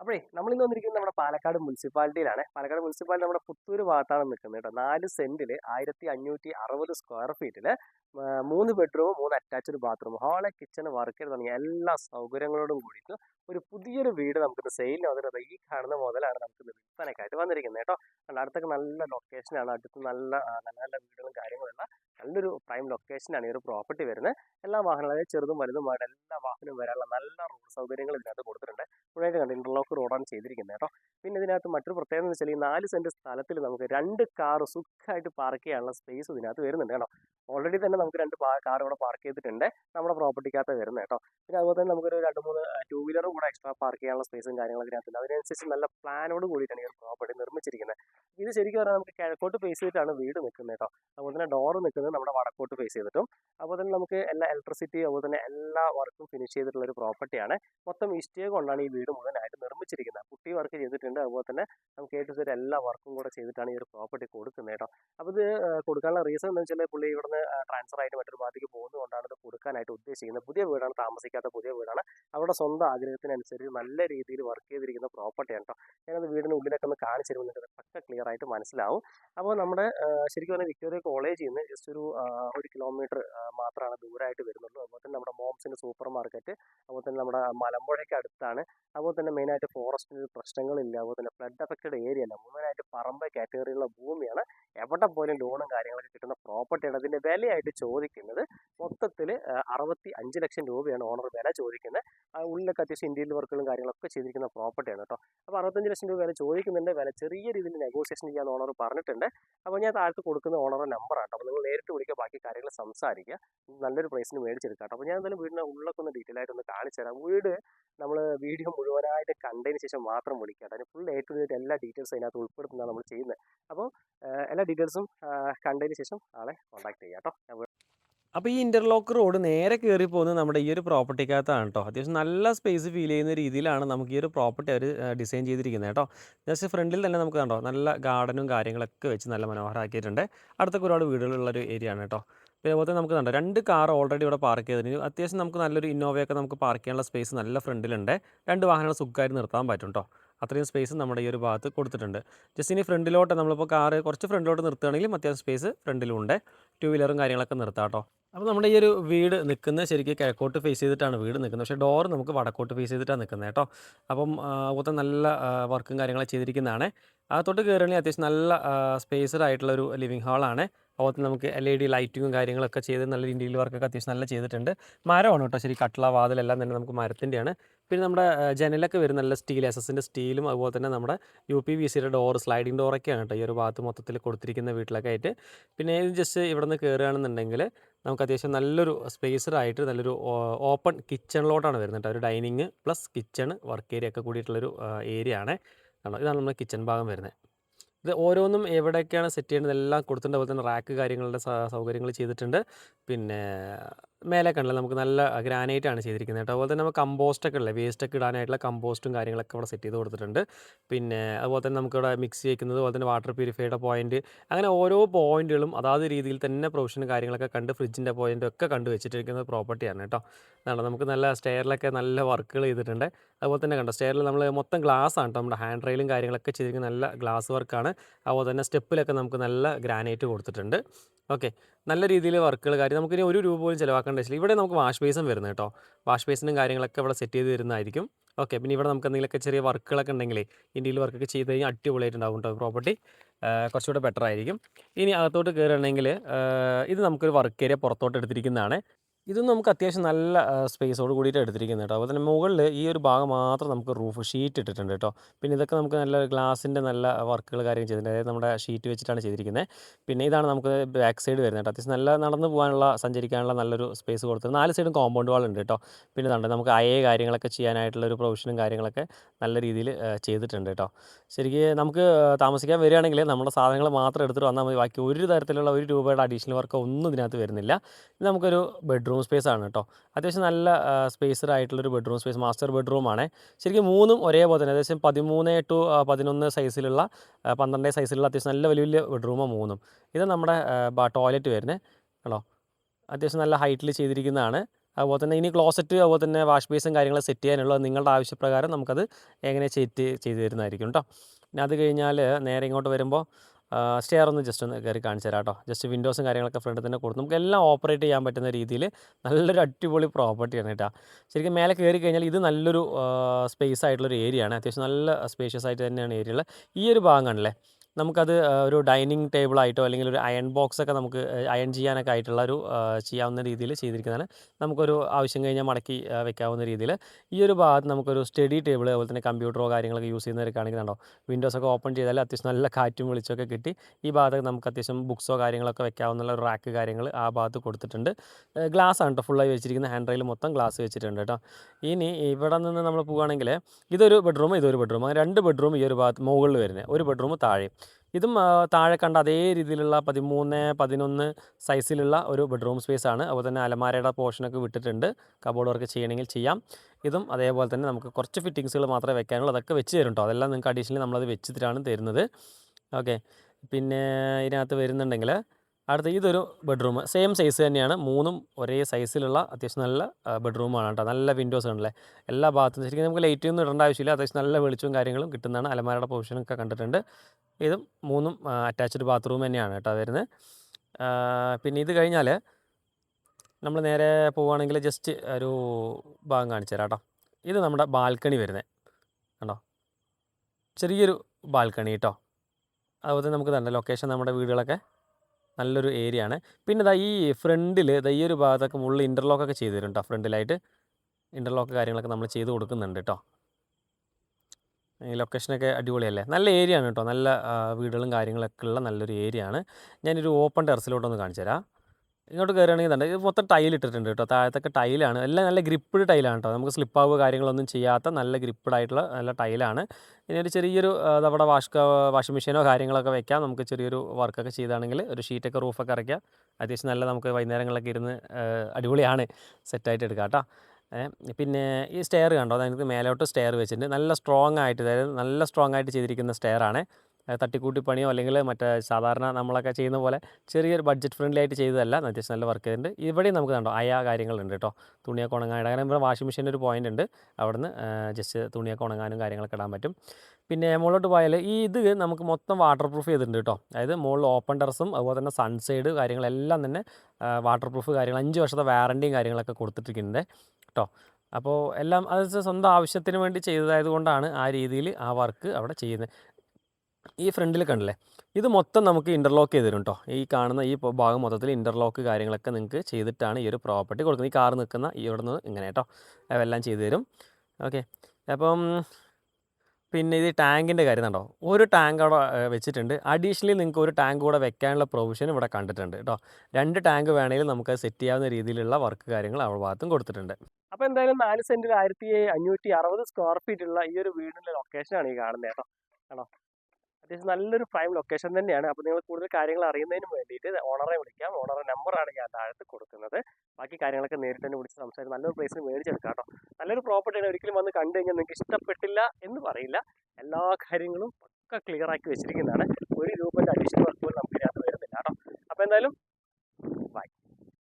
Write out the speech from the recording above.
അപ്പോഴേ നമ്മൾ ഇന്ന് വന്നിരിക്കുന്നത് നമ്മുടെ പാലക്കാട് മുനിസിപ്പാലിറ്റിയിലാണ്. പാലക്കാട് മുനിസിപ്പാലിറ്റി നമ്മുടെ പുത്തൂർ ഭാഗത്താണ് നിൽക്കുന്നത് കേട്ടോ. നാല് സെന്റിൽ ആയിരത്തി അഞ്ഞൂറ്റി അറുപത് സ്ക്വയർ ഫീറ്റിൽ മൂന്ന് ബെഡ്റൂം മൂന്ന് attached bathroom hall kitchen work തുടങ്ങിയ എല്ലാ സൗകര്യങ്ങളോടും കൂടിയിട്ട് ഒരു പുതിയൊരു വീട് നമുക്ക് സെയിലിന് വന്നിട്ട് ഈ കാണുന്ന മുതലാണ് നമുക്ക് വിൽപ്പനക്കായിട്ട് വന്നിരിക്കുന്നത് കേട്ടോ. അടുത്തൊക്കെ നല്ല ലൊക്കേഷനാണ് അടുത്ത് നല്ല നല്ല നല്ല വീടുകളും കാര്യങ്ങളുള്ള നല്ലൊരു പ്രൈം ലൊക്കേഷനാണ് ഈ ഒരു പ്രോപ്പർട്ടി വരുന്നത്. എല്ലാ വാഹനങ്ങളും ചെറുതും വലുതുമായിട്ട് എല്ലാ വാഹനവും വരാനുള്ള നല്ല റോഡ് സൗകര്യങ്ങൾ ഇതിനകത്ത് കൊടുത്തിട്ടുണ്ട്. മുഴുവനായിട്ട് കണ്ട് ഇന്റർലോക്ക് റോഡാണ് ചെയ്തിരിക്കുന്നത് കേട്ടോ. പിന്നെ ഇതിനകത്ത് മറ്റൊരു പ്രത്യേകത എന്ന് വെച്ചാൽ ഈ നാല് സെന്റ് സ്ഥലത്തിൽ നമുക്ക് രണ്ട് കാർ സുഖമായിട്ട് പാർക്ക് ചെയ്യാനുള്ള സ്പേസ് ഇതിനകത്ത് വരുന്നുണ്ട് കേട്ടോ. ഓൾറെഡി തന്നെ നമുക്ക് രണ്ട് കാർ ഇവിടെ പാർക്ക് ചെയ്തിട്ടുണ്ട്. നമ്മുടെ പ്രോപ്പർട്ടിക്കകത്ത് വരുന്നത് കേട്ടോ. പിന്നെ അതുപോലെ തന്നെ നമുക്കൊരു രണ്ട് മൂന്ന് ടൂ വീലറും കൂടെ എക്സ്ട്രാ പാർക്ക് ചെയ്യാനുള്ള സ്പേസും കാര്യങ്ങളൊക്കെ അതിനനുസരിച്ച് നല്ല പ്ലാനോട് കൂടിയിട്ടാണ് ഈ ഒരു പ്രോപ്പർട്ടി നിർമ്മിച്ചിരിക്കുന്നത്. ഇത് ശരിക്കും പറഞ്ഞാൽ നമുക്ക് കിഴക്കോട്ട് ഫേസ് ചെയ്തിട്ടാണ് വീട് നിൽക്കുന്നത് കേട്ടോ. അതുപോലെ തന്നെ ഡോറ് നിൽക്കുന്നത് നമ്മുടെ വടക്കോട്ട് ഫേസ് ചെയ്തിട്ടും അതുപോലെ തന്നെ നമുക്ക് എല്ലാ ഇലക്ട്രിസിറ്റി അതുപോലെ തന്നെ എല്ലാ വർക്കും ഫിനിഷ് ചെയ്തിട്ടുള്ള ഒരു പ്രോപ്പർട്ടിയാണ് മൊത്തം ഇഷ്ടിക കൊണ്ടാണ് ഈ വീട് മുഴുവനായിട്ട് നിർമ്മിച്ചിരിക്കുന്നത്. കുട്ടി വർക്ക് ചെയ്തിട്ടുണ്ട് അതുപോലെ തന്നെ നമുക്ക് ഏറ്റവും ചെറിയ എല്ലാ വർക്കും കൂടെ ചെയ്തിട്ടാണ് ഈ ഒരു പ്രോപ്പർട്ടി കൊടുക്കുന്നത് കേട്ടോ. അപ്പോൾ ഇത് കൊടുക്കാനുള്ള റീസൺ എന്ന് വെച്ചാൽ പുള്ളി ഇവിടുന്ന് ട്രാൻസ്ഫർ ആയിട്ട് മറ്റൊരു ഭാഗത്തേക്ക് പോകുന്നതുകൊണ്ടാണ് ഇത് കൊടുക്കാനായിട്ട് ഉദ്ദേശിക്കുന്നത്. പുതിയ വീടാണ് താമസിക്കാത്ത പുതിയ വീടാണ്. അവരുടെ സ്വന്തം ആഗ്രഹത്തിനനുസരിച്ച് നല്ല രീതിയിൽ വർക്ക് ചെയ്തിരിക്കുന്ന പ്രോപ്പർട്ടിയാണ് കേട്ടോ. ഞാനത് വീടിന് ഉള്ളിലൊക്കെ ഒന്ന് കാണിച്ചു തരുമ്പോൾ പക്ക ക്ലിയർ ആയിട്ട് മനസ്സിലാവും. അപ്പോൾ നമ്മുടെ ശരിക്കും പറഞ്ഞാൽ വിക്ടോറിയ കോളേജിൽ നിന്ന് ജസ്റ്റ് ഒരു ഒരു കിലോമീറ്റർ മാത്രമാണ് ദൂരമായിട്ട് വരുന്നുള്ളൂ. അതുപോലെ തന്നെ നമ്മുടെ മോംസിന്റെ സൂപ്പർ മാർക്കറ്റ് അതുപോലെ തന്നെ നമ്മുടെ മലമ്പുഴയ്ക്ക് അടുത്താണ്. അതുപോലെ തന്നെ മെയിനായിട്ട് ഫോറസ്റ്റിന് പ്രശ്നങ്ങളില്ല. അതുപോലെ തന്നെ ഫ്ലഡ് അഫക്റ്റഡ് ഏരിയ അല്ല. മുഴുവനായിട്ട് പറമ്പ് കാറ്റഗറിയുള്ള ഭൂമിയാണ്. എവിടെ പോലും ലോണും കാര്യങ്ങളൊക്കെ കിട്ടുന്ന പ്രോപ്പർട്ടിയാണ് അതിന്റെ വിലയായിട്ട് ചോദിക്കുന്നത്. മൊത്തത്തിൽ അറുപത്തി അഞ്ച് ലക്ഷം രൂപയാണ് ഓണർ വില ചോദിക്കുന്നത്. ഉള്ളിലൊക്കെ അത്യാവശ്യം ഇന്ത്യയിൽ വർക്കുകളും കാര്യങ്ങളൊക്കെ ചെയ്തിരിക്കുന്ന പ്രോപ്പർട്ടിയാണ് കേട്ടോ. അപ്പോൾ അറുപത്തഞ്ച് ലക്ഷം രൂപ വില ചോദിക്കുന്നുണ്ട്. വില ചെറിയ രീതിയിൽ നെഗോസിയേഷൻ ചെയ്യാൻ ഓണർ പറഞ്ഞിട്ടുണ്ട്. അപ്പോൾ ഞാൻ താഴത്ത് കൊടുക്കുന്ന ഓണറുടെ നമ്പറാണ് അപ്പോൾ നിങ്ങൾ നേരിട്ട് വിളിക്കുക ബാക്കി കാര്യങ്ങൾ സംസാരിക്കുക. നല്ലൊരു പ്രൈസിന് മേടിച്ചെടുക്കാം കേട്ടോ അപ്പോൾ ഞാൻ എന്തായാലും വീടിന്റെ ഉള്ളൊക്കെ ഒന്ന് ഡീറ്റെയിൽ ആയിട്ട് ഒന്ന് കാണിച്ചു തരാം. വീട് നമ്മൾ വീഡിയോ മുഴുവനായിട്ട് കണ്ടതിന് ശേഷം മാത്രം വിളിക്കുക കേട്ടോ. അതിന് ഫുൾ സെഡ് എല്ലാ ഡീറ്റെയിൽസും അതിനകത്ത് ഉൾപ്പെടുത്തുന്നതാണ് നമ്മൾ ചെയ്യുന്നത്. അപ്പോൾ എല്ലാ ഡീറ്റെയിൽസും കണ്ടതിന് ശേഷം ആളെ കോൺടാക്ട് ചെയ്യാം കേട്ടോ. അപ്പോൾ ഈ ഇന്റർലോക്ക് റോഡ് നേരെ കയറി പോകുന്നത് നമ്മുടെ ഈ ഒരു പ്രോപ്പർട്ടിക്കകത്താണ് കേട്ടോ അത്യാവശ്യം നല്ല സ്പേസ് ഫീൽ ചെയ്യുന്ന രീതിയിലാണ് നമുക്ക് ഈ ഒരു പ്രോപ്പർട്ടി അവർ ഡിസൈൻ ചെയ്തിരിക്കുന്നത് കേട്ടോ ജസ്റ്റ് ഫ്രണ്ടിൽ തന്നെ നമുക്ക് കണ്ടോ നല്ല ഗാർഡനും കാര്യങ്ങളൊക്കെ വെച്ച് നല്ല മനോഹരമാക്കിയിട്ടുണ്ട് അടുത്തൊക്കെ ഒരുപാട് വീടുകളുള്ള ഒരു ഏരിയ ആണ് കേട്ടോ പിന്നെ അതുപോലെ നമുക്ക് കണ്ടോ രണ്ട് കാർ ഓൾറെഡി ഇവിടെ പാർക്ക് ചെയ്തിട്ടുണ്ട് അത്യാവശ്യം നമുക്ക് നല്ലൊരു ഇന്നോവയൊക്കെ നമുക്ക് പാർക്ക് ചെയ്യാനുള്ള സ്പേസ് നല്ല ഫ്രണ്ടിലുണ്ട് രണ്ട് വാഹനങ്ങൾ സുഖമായിട്ട് നിർത്താൻ പറ്റും കേട്ടോ അത്രയും സ്പേസ് നമ്മുടെ ഈ ഒരു ഭാഗത്ത് കൊടുത്തിട്ടുണ്ട്. ജസ്റ്റ് ഇനി ഫ്രണ്ടിലോട്ട് നമ്മളിപ്പോൾ കാറ് കുറച്ച് ഫ്രണ്ടിലോട്ട് നിർത്തുകയാണെങ്കിലും അത്യാവശ്യം സ്പേസ് ഫ്രണ്ടിലും ഉണ്ട് ടു വീലറും കാര്യങ്ങളൊക്കെ നിർത്താം കേട്ടോ. അപ്പോൾ നമ്മുടെ ഈ ഒരു വീട് നിൽക്കുന്നത് ശരിക്കും കിഴക്കോട്ട് ഫേസ് ചെയ്തിട്ടാണ് വീട് നിൽക്കുന്നത്. പക്ഷേ ഡോർ നമുക്ക് വടക്കോട്ട് ഫേസ് ചെയ്തിട്ടാണ് നിൽക്കുന്നത് കേട്ടോ. അപ്പം അതുപോലെ നല്ല വർക്കും കാര്യങ്ങളൊക്കെ ചെയ്തിരിക്കുന്നതാണ്. അകത്തോട്ട് കയറുകയാണെങ്കിൽ അത്യാവശ്യം നല്ല സ്പേസ്ഡ് ആയിട്ടുള്ള ഒരു ലിവിങ് ഹാളാണ് അതുപോലെ നമുക്ക് എൽ ഇ ഡി ലൈറ്റിങ്ങും കാര്യങ്ങളൊക്കെ ചെയ്ത് നല്ല ഇന്റീരിയൽ വർക്കൊക്കെ അത്യാവശ്യം നല്ല ചെയ്തിട്ടുണ്ട്. മരമാണ് കേട്ടോ. ശരി കട്ടിള വാതിലെല്ലാം തന്നെ നമുക്ക് മരത്തിന്റെയാണ്. പിന്നെ നമ്മുടെ ജനലൊക്കെ വരുന്ന നല്ല സ്റ്റീൽ എസ് എസിന്റെ സ്റ്റീലും അതുപോലെ തന്നെ നമ്മുടെ യു പി വി സിയുടെ ഡോർ സ്ലൈഡിംഗ് ഡോറൊക്കെയാണ് കേട്ടോ ഈ ഒരു ഭാഗത്ത് മൊത്തത്തിൽ കൊടുത്തിരിക്കുന്ന വീട്ടിലൊക്കെ ആയിട്ട്. പിന്നെ ഇത് ജസ്റ്റ് ഇവിടെ നിന്ന് കയറുകയാണെന്നുണ്ടെങ്കിൽ നമുക്ക് അത്യാവശ്യം നല്ലൊരു സ്പേസറായിട്ട് നല്ലൊരു ഓപ്പൺ കിച്ചണിലോട്ടാണ് വരുന്നത് ഒരു dining plus kitchen work area ഒക്കെ കൂടിയിട്ടുള്ളൊരു ഏരിയ ആണ്. ഇതാണ് നമ്മുടെ കിച്ചൺ ഭാഗം വരുന്നത്. ഇത് ഓരോന്നും എവിടെയൊക്കെയാണ് സെറ്റ് ചെയ്യേണ്ടത് എല്ലാം കൊടുത്തിട്ടുണ്ട്. അതുപോലെ തന്നെ റാക്ക് കാര്യങ്ങളുടെ സൗകര്യങ്ങൾ ചെയ്തിട്ടുണ്ട്. പിന്നെ മേലെ കണ്ടില്ല നമുക്ക് നല്ല ഗ്രാനൈറ്റ് ആണ് ചെയ്തിരിക്കുന്നത് കേട്ടോ. അതുപോലെ തന്നെ നമുക്ക് കമ്പോസ്റ്റ് ഒക്കെ ഉള്ളത് വേസ്റ്റ് ഒക്കെ ഇടാനായിട്ടുള്ള കമ്പോസ്റ്റും കാര്യങ്ങളൊക്കെ ഇവിടെ സെറ്റ് ചെയ്ത് കൊടുത്തിട്ടുണ്ട്. പിന്നെ അതുപോലെ തന്നെ നമുക്കിവിടെ മിക്സ് ചെയ്യിക്കുന്നത് അതുപോലെ തന്നെ വാട്ടർ പ്യൂരിഫൈഡ് പോയിന്റ് അങ്ങനെ ഓരോ പോയിന്റുകളും അതാത് രീതിയിൽ തന്നെ പ്രൊവിഷനും കാര്യങ്ങളൊക്കെ കണ്ട് ഫ്രിഡ്ജിന്റെ പോയിന്റും ഒക്കെ കണ്ട് വെച്ചിട്ടിരിക്കുന്ന പ്രോപ്പർട്ടിയാണ് കേട്ടോ. അതാണ് നമുക്ക് നല്ല സ്റ്റെയറിലൊക്കെ നല്ല വർക്കുകൾ ചെയ്തിട്ടുണ്ട്. അതുപോലെ തന്നെ കണ്ടോ സ്റ്റെയറിൽ നമ്മൾ മൊത്തം ഗ്ലാസ് ആണ് കേട്ടോ നമ്മുടെ ഹാൻഡ് റെയിലും കാര്യങ്ങളൊക്കെ ചെയ്തിരിക്കുന്ന നല്ല ഗ്ലാസ് വർക്കാണ് അതുപോലെ തന്നെ സ്റ്റെപ്പിലൊക്കെ നമുക്ക് നല്ല ഗ്രാനൈറ്റ് കൊടുത്തിട്ടുണ്ട്. ഓക്കെ നല്ല രീതിയിൽ വർക്കുകൾ കാര്യം നമുക്കിനി ഒരു രൂപ പോലും ചിലവാക്കേണ്ട വെച്ചാൽ ഇവിടെ നമുക്ക് വാഷ് ബേസും വരുന്നത് കേട്ടോ. വാഷ് ബേസിനും കാര്യങ്ങളൊക്കെ ഇവിടെ സെറ്റ് ചെയ്ത് തരുന്നതായിരിക്കും. ഓക്കെ പിന്നെ ഇവിടെ നമുക്ക് എന്തെങ്കിലുമൊക്കെ ചെറിയ വർക്കുകളൊക്കെ ഉണ്ടെങ്കിൽ ഇന്ത്യയിൽ വർക്കൊക്കെ ചെയ്ത് കഴിഞ്ഞാൽ അടിപൊളിയായിട്ടുണ്ടാവും കേട്ടോ പ്രോപ്പർട്ടി. കുറച്ചുകൂടെ ബെറ്റർ ആയിരിക്കും ഇനി അകത്തോട്ട് കയറുകയാണെങ്കിൽ ഇത് നമുക്കൊരു വർക്ക് ഏരിയ പുറത്തോട്ട് എടുത്തിരിക്കുന്നതാണ്. ഇതും നമുക്ക് അത്യാവശ്യം നല്ല സ്പേസോട് കൂടിയിട്ട് എടുത്തിരിക്കുന്നത് കേട്ടോ. അപ്പോൾ തന്നെ മുകളിൽ ഈ ഒരു ഭാഗം മാത്രം നമുക്ക് റൂഫ് ഷീറ്റ് ഇട്ടിട്ടുണ്ട് കേട്ടോ. പിന്നെ ഇതൊക്കെ നമുക്ക് നല്ല ഗ്ലാസിന്റെ നല്ല വർക്കുകൾ കാര്യം ചെയ്തിട്ടുണ്ട്. അതായത് നമ്മുടെ ഷീറ്റ് വെച്ചിട്ടാണ് ചെയ്തിരിക്കുന്നത്. പിന്നെ ഇതാണ് നമുക്ക് ബാക്ക് സൈഡ് വരുന്നത് കേട്ടോ. അത്യാവശ്യം നല്ല നടന്നു പോകാനുള്ള സഞ്ചരിക്കാനുള്ള നല്ലൊരു സ്പേസ് കൊടുത്തത് നാല് സൈഡും കോമ്പൗണ്ട് വാൾ ഉണ്ട് കേട്ടോ. പിന്നെ ഇതുണ്ട് നമുക്ക് അയ കാര്യങ്ങളൊക്കെ ചെയ്യാനായിട്ടുള്ള ഒരു പ്രൊവിഷനും കാര്യങ്ങളൊക്കെ നല്ല രീതിയിൽ ചെയ്തിട്ടുണ്ട് കേട്ടോ. ശരിക്കും നമുക്ക് താമസിക്കാൻ വരികയാണെങ്കിൽ നമ്മുടെ സാധനങ്ങൾ മാത്രം എടുത്തിട്ട് വന്നാൽ മതി. ബാക്കി ഒരു തരത്തിലുള്ള ഒരു രൂപയുടെ അഡീഷണൽ വർക്ക് ഒന്നും ഇതിനകത്ത് വരുന്നില്ല. നമുക്കൊരു ബെഡ്റൂം സ്പേസ് ആണ് കേട്ടോ അത്യാവശ്യം നല്ല സ്പേസ്ഡ് ആയിട്ടുള്ളൊരു ബെഡ്റൂം സ്പേസ് മാസ്റ്റർ ബെഡ്റൂമാണ് ശരിക്കും മൂന്നും ഒരേപോലെ തന്നെ ഏകദേശം പതിമൂന്ന് ടു പതിനൊന്ന് സൈസിലുള്ള പന്ത്രണ്ട് സൈസിലുള്ള അത്യാവശ്യം നല്ല വലിയ വലിയ ബെഡ്റൂമാണ് മൂന്നും. ഇത് നമ്മുടെ ടോയ്ലറ്റ് വരുന്നത് കേട്ടോ അത്യാവശ്യം നല്ല ഹൈറ്റിൽ ചെയ്തിരിക്കുന്നതാണ്. അതുപോലെ തന്നെ ഇനി ക്ലോസറ്റ് അതുപോലെ തന്നെ വാഷ് ബേസും കാര്യങ്ങളും സെറ്റ് ചെയ്യാനുള്ളത് നിങ്ങളുടെ ആവശ്യപ്രകാരം നമുക്കത് എങ്ങനെ സെറ്റ് ചെയ്ത് തരുന്നതായിരിക്കും കേട്ടോ പിന്നെ അത് കഴിഞ്ഞാൽ നേരെ ഇങ്ങോട്ട് വരുമ്പോൾ സ്റ്റെയർ ഒന്ന് ജസ്റ്റ് ഒന്ന് കയറി കാണിച്ചു തരാം കേട്ടോ ജസ്റ്റ് വിൻഡോസും കാര്യങ്ങളൊക്കെ ഫ്രണ്ട് തന്നെ കൊടുത്തു നമുക്ക് എല്ലാം ഓപ്പറേറ്റ് ചെയ്യാൻ പറ്റുന്ന രീതിയിൽ നല്ലൊരു അടിപൊളി പ്രോപ്പർട്ടിയാണ് കേട്ടോ. ശരിക്കും മേലെ കയറി കഴിഞ്ഞാൽ ഇത് നല്ലൊരു സ്പേസ് ആയിട്ടുള്ളൊരു ഏരിയ ആണ്. അത്യാവശ്യം നല്ല സ്പേഷ്യസ് ആയിട്ട് തന്നെയാണ് ഏരിയ ഉള്ളത് ഈ ഒരു ഭാഗം നമുക്കത് ഒരു ഡൈനിങ് ടേബിൾ ആയിട്ടോ അല്ലെങ്കിൽ ഒരു അയൺ ബോക്സ് ഒക്കെ നമുക്ക് അയൺ ചെയ്യാനൊക്കെ ആയിട്ടുള്ള ഒരു ചെയ്യാവുന്ന രീതിയിൽ ചെയ്തിരിക്കുന്നതാണ്. നമുക്കൊരു ആവശ്യം കഴിഞ്ഞാൽ മടക്കി വെക്കാവുന്ന രീതിയിൽ. ഈ ഒരു ഭാഗത്ത് നമുക്കൊരു സ്റ്റഡി ടേബിൾ അതുപോലെ തന്നെ കമ്പ്യൂട്ടറോ കാര്യങ്ങളൊക്കെ യൂസ് ചെയ്യുന്നവർ ആണെങ്കിൽ കണ്ടോ വിൻഡോസ് ഒക്കെ ഓപ്പൺ ചെയ്താൽ അത്യാവശ്യം നല്ല കാറ്റും വെളിച്ചമൊക്കെ കിട്ടി. ഈ ഭാഗത്തൊക്കെ നമുക്ക് അത്യാവശ്യം ബുക്സോ കാര്യങ്ങളൊക്കെ വെക്കാവുന്ന ഒരു റാക്ക് കാര്യങ്ങൾ ആ ഭാഗത്ത് കൊടുത്തിട്ടുണ്ട്. ഗ്ലാസ് ആണ് കേട്ടോ ഫുള്ളായി വെച്ചിരിക്കുന്ന ഹാൻഡ് റെയിൽ മൊത്തം ഗ്ലാസ് വെച്ചിട്ടുണ്ട് കേട്ടോ. ഇനി ഇവിടെ നിന്ന് നമ്മൾ പോവുകയാണെങ്കിൽ ഇതൊരു ബെഡ്റൂം ഇതൊരു ബെഡ്റൂം. അങ്ങനെ രണ്ട് ബെഡ്റൂം ഈ ഒരു ഭാഗത്ത് മുകളിൽ വരുന്നത്. ഒരു ബെഡ്റൂം താഴെ ഇതും താഴെ കണ്ട അതേ രീതിയിലുള്ള പതിമൂന്ന് പതിനൊന്ന് സൈസിലുള്ള ഒരു ബെഡ്റൂം സ്പേസ് ആണ് അതുപോലെ തന്നെ അലമാരയുടെ പോർഷനൊക്കെ വിട്ടിട്ടുണ്ട്. കബോർഡ് വർക്ക് ചെയ്യണമെങ്കിൽ ചെയ്യാം. ഇതും അതേപോലെ തന്നെ നമുക്ക് കുറച്ച് ഫിറ്റിങ്സുകൾ മാത്രമേ വെക്കാനുള്ളൂ. അതൊക്കെ വെച്ച് തരും കേട്ടോ അതെല്ലാം നിങ്ങൾക്ക് അഡീഷണലി നമ്മളത് വെച്ചിട്ടാണ് തരുന്നത്. ഓക്കെ പിന്നെ ഇതിനകത്ത് വരുന്നുണ്ടെങ്കിൽ അടുത്ത ഇതൊരു ബെഡ്റൂം സെയിം സൈസ് തന്നെയാണ്. മൂന്നും ഒരേ സൈസിലുള്ള അത്യാവശ്യം നല്ല ബെഡ്റൂമാണ് കേട്ടോ നല്ല വിൻഡോസ് ആണല്ലേ? എല്ലാ ഭാഗത്തും. ശരിക്കും നമുക്ക് ലൈറ്റ് ഒന്നും ഇടേണ്ട ആവശ്യമില്ല. അത്യാവശ്യം നല്ല വെളിച്ചവും കാര്യങ്ങളും കിട്ടുന്നതാണ്. അലമാരയുടെ പൊസിഷനൊക്കെ കണ്ടിട്ടുണ്ട്. ഇതും മൂന്നും അറ്റാച്ച്ഡ് ബാത്റൂം തന്നെയാണ് കേട്ടോ വരുന്നത്. പിന്നെ ഇത് കഴിഞ്ഞാൽ നമ്മൾ നേരെ പോവുകയാണെങ്കിൽ ജസ്റ്റ് ഒരു ഭാഗം കാണിച്ചു തരാം കേട്ടോ ഇത് നമ്മുടെ ബാൽക്കണി വരുന്നത് കണ്ടോ? ചെറിയൊരു ബാൽക്കണി കേട്ടോ അതുപോലെ നമുക്ക് തന്നെ ലൊക്കേഷൻ നമ്മുടെ വീടുകളൊക്കെ. നല്ലൊരു ഏരിയ ആണ് പിന്നെ ഇതാ ഈ ഫ്രണ്ടിൽ ഇതാ ഈ ഒരു ഭാഗത്തൊക്കെ മുകളിൽ ഇന്റർലോക്കൊക്കെ ചെയ്ത് തരും കേട്ടോ ഫ്രണ്ടിലായിട്ട്. ഇന്റർലോക്ക് കാര്യങ്ങളൊക്കെ നമ്മൾ ചെയ്ത് കൊടുക്കുന്നുണ്ട് കേട്ടോ ഈ ലൊക്കേഷനൊക്കെ അടിപൊളിയല്ലേ? നല്ല ഏരിയ ആണ് കേട്ടോ നല്ല വീടുകളും കാര്യങ്ങളൊക്കെ ഉള്ള നല്ലൊരു ഏരിയ ആണ് ഞാനൊരു ഓപ്പൺ ടെറസിലോട്ടൊന്ന് കാണിച്ചു തരാം ഇങ്ങോട്ട് കയറുകയാണെങ്കിൽ തന്നെ ഇത് മൊത്തം ടൈൽ ഇട്ടിട്ടുണ്ട് കേട്ടോ. താഴത്തൊക്കെ ടൈലാണ് എല്ലാം നല്ല ഗ്രിപ്പിഡ് ടൈലാണ് കേട്ടോ. നമുക്ക് സ്ലിപ്പാവുക കാര്യങ്ങളൊന്നും ചെയ്യാത്ത നല്ല ഗ്രിപ്പ്ഡ് ആയിട്ടുള്ള നല്ല ടൈലാണ് ഇനി ഒരു ചെറിയൊരു നമ്മുടെ വാഷ് വാഷിംഗ് മെഷീനോ കാര്യങ്ങളൊക്കെ വെക്കാം. നമുക്ക് ചെറിയൊരു വർക്കൊക്കെ ചെയ്താണെങ്കിൽ ഒരു ഷീറ്റൊക്കെ റൂഫൊക്കെ ഇറക്കാം അത്യാവശ്യം നല്ല നമുക്ക് വൈകുന്നേരങ്ങളിലൊക്കെ ഇരുന്ന് അടിപൊളിയാണ് സെറ്റായിട്ട് എടുക്കാം കേട്ടോ. പിന്നെ ഈ സ്റ്റെയർ കണ്ടോ? അതായത് മേലോട്ട് സ്റ്റെയർ വെച്ചിട്ടുണ്ട്. നല്ല സ്ട്രോങ് ആയിട്ട് അതായത് നല്ല സ്ട്രോങ് ആയിട്ട് ചെയ്തിരിക്കുന്ന ഏ, തട്ടിക്കൂട്ടി പണിയോ അല്ലെങ്കിൽ മറ്റേ സാധാരണ നമ്മളൊക്കെ ചെയ്യുന്ന പോലെ ചെറിയൊരു ബഡ്ജറ്റ് ഫ്രണ്ട്ലി ആയിട്ട് ചെയ്തതല്ല. അത്യാവശ്യം നല്ല വർക്ക് ചെയ്തിട്ടുണ്ട്. ഇവിടെയും നമുക്ക് കണ്ടോ അയ കാര്യങ്ങളുണ്ട് കേട്ടോ. തുണിയൊക്കെ ഉണങ്ങാൻ കാരണം ഇവിടെ വാഷിംഗ് മെഷീന്റെ ഒരു പോയിന്റ് ഉണ്ട്. അവിടുന്ന് ജസ്റ്റ് തുണിയൊക്കെ ഉണങ്ങാനും കാര്യങ്ങളൊക്കെ ഇടാൻ പറ്റും. പിന്നെ മുകളിലോട്ട് പോയാൽ ഈ ഇത് നമുക്ക് മൊത്തം വാട്ടർ പ്രൂഫ് ചെയ്തിട്ടുണ്ട് കേട്ടോ. അതായത് മുകളിൽ ഓപ്പൺ ടെറസും അതുപോലെ തന്നെ സൺസൈഡ് കാര്യങ്ങളെല്ലാം തന്നെ വാട്ടർ പ്രൂഫ് കാര്യങ്ങൾ അഞ്ച് വർഷത്തെ വാറണ്ടിയും കാര്യങ്ങളൊക്കെ കൊടുത്തിട്ടിരിക്കുന്നുണ്ട് കേട്ടോ. അപ്പോൾ എല്ലാം അത് സ്വന്തം ആവശ്യത്തിന് വേണ്ടി ചെയ്തതായത് കൊണ്ടാണ് ആ രീതിയിൽ ആ വർക്ക് അവിടെ ചെയ്യുന്നത്. ഈ ഫ്രണ്ടിൽ കണ്ടില്ലേ? ഇത് മൊത്തം നമുക്ക് ഇന്റർലോക്ക് ചെയ്ത് തരും കേട്ടോ ഈ കാണുന്ന ഈ ഭാഗം മൊത്തത്തിൽ ഇന്റർലോക്ക് കാര്യങ്ങളൊക്കെ നിങ്ങൾക്ക് ചെയ്തിട്ടാണ് ഈ ഒരു പ്രോപ്പർട്ടി കൊടുക്കുന്നത്. ഈ കാർ നിൽക്കുന്ന ഇവിടെ നിന്ന് ഇങ്ങനെ കേട്ടോ അതെല്ലാം ചെയ്തു തരും. ഓക്കെ അപ്പം പിന്നെ ഇത് ടാങ്കിന്റെ കാര്യം കണ്ടോ? ഒരു ടാങ്ക് അവിടെ വെച്ചിട്ടുണ്ട്. അഡീഷണലി നിങ്ങൾക്ക് ഒരു ടാങ്ക് കൂടെ വെക്കാനുള്ള പ്രൊവിഷൻ ഇവിടെ കണ്ടിട്ടുണ്ട് കേട്ടോ രണ്ട് ടാങ്ക് വേണമെങ്കിൽ നമുക്ക് സെറ്റ് ചെയ്യാവുന്ന രീതിയിലുള്ള വർക്ക് കാര്യങ്ങൾ അവിടെ ഭാഗത്തും കൊടുത്തിട്ടുണ്ട്. അപ്പോൾ എന്തായാലും നാല് സെന്റിൽ ആയിരത്തി അഞ്ഞൂറ്റി അറുപത് സ്ക്വയർ ഫീറ്റ് ഉള്ള ഈ ഒരു വീടിന്റെ ലൊക്കേഷനാണ് ഈ കാണുന്നത് കേട്ടോ. ആണോ? അത്യാവശ്യം നല്ലൊരു പ്രൈം ലൊക്കേഷൻ തന്നെയാണ്. അപ്പോൾ നിങ്ങൾ കൂടുതൽ കാര്യങ്ങൾ അറിയുന്നതിന് വേണ്ടിയിട്ട് ഓണറെ വിളിക്കാം. ഓണറെ നമ്പറാണ് ഞാൻ താഴത്ത് കൊടുക്കുന്നത്. ബാക്കി കാര്യങ്ങളൊക്കെ നേരിട്ട് തന്നെ വിളിച്ച് സംസാരിച്ച് നല്ലൊരു പ്ലേസിൽ മേടിച്ചെടുക്കാം കേട്ടോ. നല്ലൊരു പ്രോപ്പർട്ടിയാണ് ഒരിക്കലും വന്ന് കണ്ടു കഴിഞ്ഞാൽ നിങ്ങൾക്ക് ഇഷ്ടപ്പെട്ടില്ല എന്ന് പറയില്ല. എല്ലാ കാര്യങ്ങളും പക്ക ക്ലിയർ ആക്കി വെച്ചിരിക്കുന്നതാണ്. ഒരു രൂപ അഡീഷണൽ വർക്ക് പോലും നമുക്ക് ഇതിനകത്ത് വരുന്നില്ല കേട്ടോ. അപ്പോൾ എന്തായാലും ബൈ